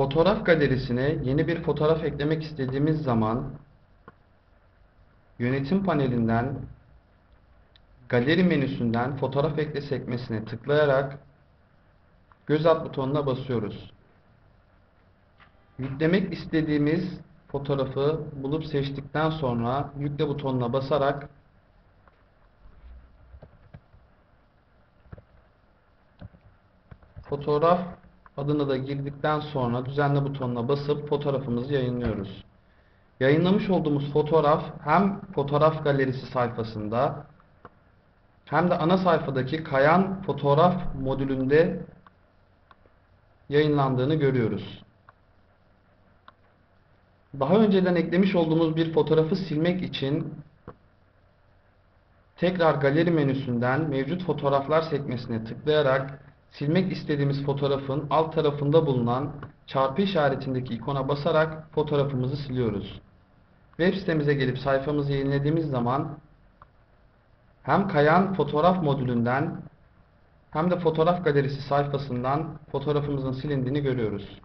Fotoğraf galerisine yeni bir fotoğraf eklemek istediğimiz zaman yönetim panelinden galeri menüsünden fotoğraf ekle sekmesine tıklayarak göz at butonuna basıyoruz. Yüklemek istediğimiz fotoğrafı bulup seçtikten sonra yükle butonuna basarak fotoğraf adını da girdikten sonra düzenle butonuna basıp fotoğrafımızı yayınlıyoruz. Yayınlamış olduğumuz fotoğraf hem fotoğraf galerisi sayfasında hem de ana sayfadaki kayan fotoğraf modülünde yayınlandığını görüyoruz. Daha önceden eklemiş olduğumuz bir fotoğrafı silmek için tekrar galeri menüsünden mevcut fotoğraflar sekmesine tıklayarak silmek istediğimiz fotoğrafın alt tarafında bulunan çarpı işaretindeki ikona basarak fotoğrafımızı siliyoruz. Web sitemize gelip sayfamızı yenilediğimiz zaman hem kayan fotoğraf modülünden hem de fotoğraf galerisi sayfasından fotoğrafımızın silindiğini görüyoruz.